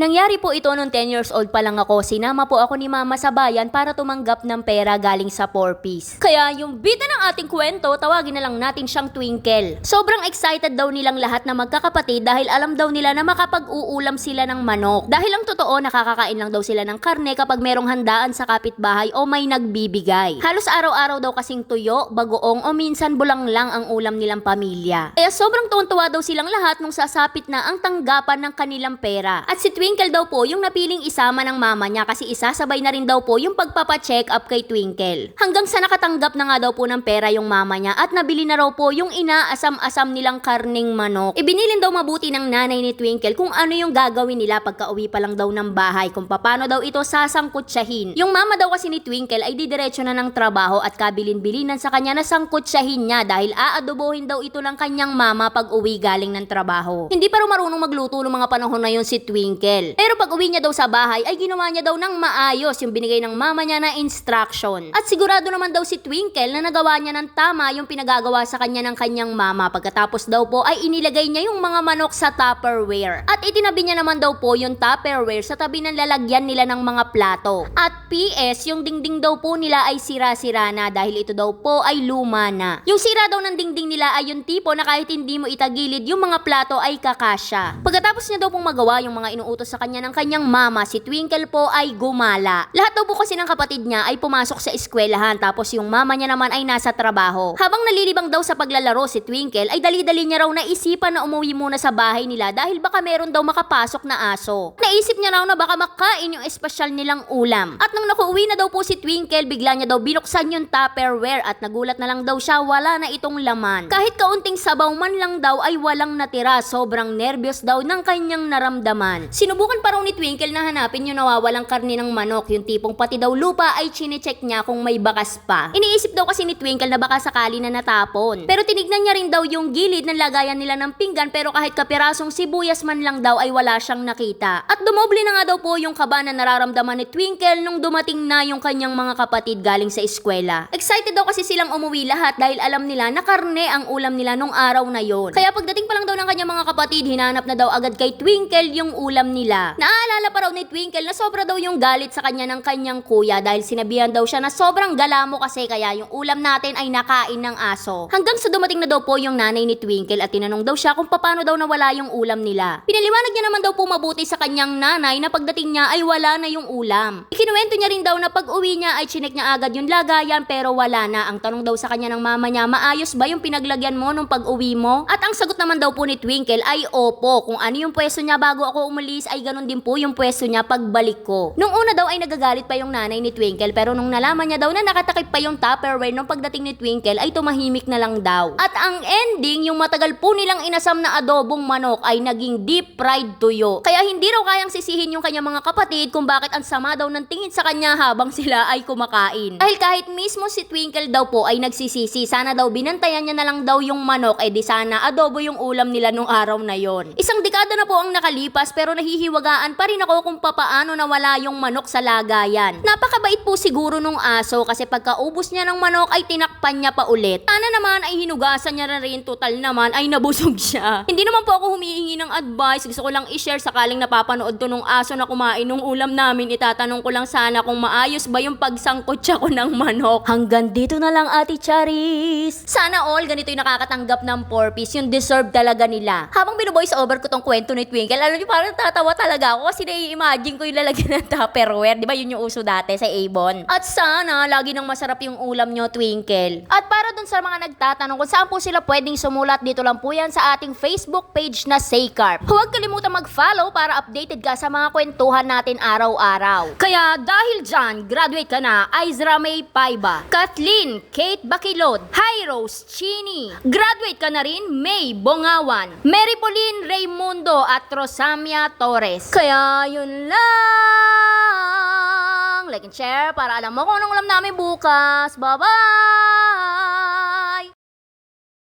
Nangyari po ito nung 10 years old pa lang ako. Sinama po ako ni mama sa bayan para tumanggap ng pera galing sa 4-piece. Kaya yung bida ng ating kwento, tawagin na lang natin siyang Twinkle. Sobrang excited daw nilang lahat na magkakapatid dahil alam daw nila na makapag-uulam sila ng manok. Dahil ang totoo, nakakakain lang daw sila ng karne kapag merong handaan sa kapitbahay o may nagbibigay. Halos araw-araw daw kasing tuyo, bagoong o minsan bulang lang ang ulam nilang pamilya. Kaya sobrang tuwan-tuwa daw silang lahat nung sasapit na ang tanggapan ng kanilang pera. At si Twinkle daw po yung napiling isama ng mama niya kasi isasabay na rin daw po yung pagpapacheck up kay Twinkle. Hanggang sa nakatanggap na nga daw po ng pera yung mama niya at nabili na raw po yung inaasam-asam nilang karning manok. Ibinilin daw mabuti ng nanay ni Twinkle kung ano yung gagawin nila pagka uwi pa lang daw ng bahay, kung paano daw ito sasangkutsahin. Yung mama daw kasi ni Twinkle ay didiretso na ng trabaho at kabilin-bilinan sa kanya na sangkutsahin niya dahil aadobohin daw ito ng kanyang mama pag uwi galing ng trabaho. Hindi pa raw marunong magluto ng mga panahon na yun si Twinkle. Pero pag uwi niya daw sa bahay ay ginawa niya daw ng maayos yung binigay ng mama niya na instruction. At sigurado naman daw si Twinkle na nagawa niya ng tama yung pinagagawa sa kanya ng kanyang mama. Pagkatapos daw po ay inilagay niya yung mga manok sa Tupperware. At itinabi niya naman daw po yung Tupperware sa tabi ng lalagyan nila ng mga plato. At PS, yung dingding daw po nila ay sira-sira na dahil ito daw po ay luma na. Yung sira daw ng dingding nila ay yung tipo na kahit hindi mo itagilid yung mga plato ay kakasya. Pagkatapos niya daw pong magawa yung mga inuutos sa kanya ng kanyang mama, si Twinkle po ay gumala. Lahat daw po kasi ng kapatid niya ay pumasok sa eskwelahan tapos yung mama niya naman ay nasa trabaho. Habang nalilibang daw sa paglalaro si Twinkle ay dali-dali niya raw naisipan na umuwi muna sa bahay nila dahil baka meron daw makapasok na aso. Naisip niya raw na baka makain yung espesyal nilang ulam. At nang nakuuwi na daw po si Twinkle, bigla niya daw binuksan yung Tupperware at nagulat na lang daw siya wala na itong laman. Kahit kaunting sabaw man lang daw ay walang natira. Sobrang nervyos daw ng kanyang naramdaman. Sinubukan pa raw ni Twinkle na hanapin yung nawawalang karne ng manok. Yung tipong pati daw lupa ay chinecheck niya kung may bakas pa. Iniisip daw kasi ni Twinkle na baka sakali na natapon. Pero tinignan niya rin daw yung gilid ng lagayan nila ng pinggan pero kahit kapirasong sibuyas man lang daw ay wala siyang nakita. At dumoble na nga daw po yung kaba na nararamdaman ni Twinkle nung dumating na yung kanyang mga kapatid galing sa eskwela. Excited daw kasi silang umuwi lahat dahil alam nila na karne ang ulam nila nung araw na yon. Kaya pagdating pa lang daw ng kanyang mga kapatid, hinanap na daw agad kay Twinkle yung ulam nila. Naaalala pa raw ni Twinkle na sobra daw yung galit sa kanya ng kanyang kuya dahil sinabihan daw siya na sobrang gala mo kasi kaya yung ulam natin ay nakain ng aso. Hanggang sa dumating na daw po yung nanay ni Twinkle at tinanong daw siya kung paano daw nawala yung ulam nila. Pinaliwanag niya naman daw po mabuti sa kanyang nanay na pagdating niya ay wala na yung ulam. Ikinuwento niya rin daw na pag uwi niya ay chinek niya agad yung lagayan pero wala na. Ang tanong daw sa kanya ng mama niya, maayos ba yung pinaglagyan mo nung pag uwi mo? At ang sagot naman daw po ni Twinkle ay opo. Kung ano yung pwesto niya bago ako umalis ay ganun din po yung pwesto niya pagbalik ko. Nung una daw ay nagagalit pa yung nanay ni Twinkle pero nung nalaman niya daw na nakatakip pa yung Tupperware nung pagdating ni Twinkle ay tumahimik na lang daw. At ang ending, yung matagal po nilang inasam na adobong manok ay naging deep fried tuyo. Kaya hindi raw kayang sisihin yung kanyang mga kapatid kung bakit ang sama daw ng tingin sa kanya habang sila ay kumakain. Dahil kahit mismo si Twinkle daw po ay nagsisisi, sana daw binantayan niya na lang daw yung manok, eh di sana adobo yung ulam nila nung araw na yon. Isang dekada na po ang nakalipas pero nahihiwagaan pa rin ako kung papaano nawala yung manok sa lagayan. Napakabait po siguro nung aso kasi pagkaubos niya ng manok ay tinakpan niya pa ulit. Sana naman ay hinugasan niya na rin, total naman ay nabusog siya. Hindi naman po ako humihingi ng advice, gusto ko lang i-share sakaling napapanood to nung aso na kumain nung ulam namin, itatanong ko lang sana kung maayos ba yung pagsangkot siya ko ng manok. Hanggang dito na lang Ate Charis. Sana all ganito yung nakakatanggap ng 4 piece, yung deserve talaga nila. Habang binuvoice over ko tong kwento ni Twinkle, alam niyo parang tatawa talaga ako kasi nai-imagine ko yung lalagyan ng Tupperware. Di ba yun yung uso dati sa Avon? At sana, lagi nang masarap yung ulam nyo, Twinkle. At para sa mga nagtatanong kung saan po sila pwedeng sumulat, dito lang po yan sa ating Facebook page na Saycarp. Huwag kalimutan mag-follow para updated ka sa mga kwentuhan natin araw-araw. Kaya dahil dyan, graduate ka na, Aizra May Paiba, Kathleen, Kate Bakilod, Hyros Chini. Graduate ka na rin, May Bongawan, Mary Pauline Raimundo at Rosamia Torres. Kaya yun lang. Like and share para alam mo kung anong ulam namin bukas. Bye-bye!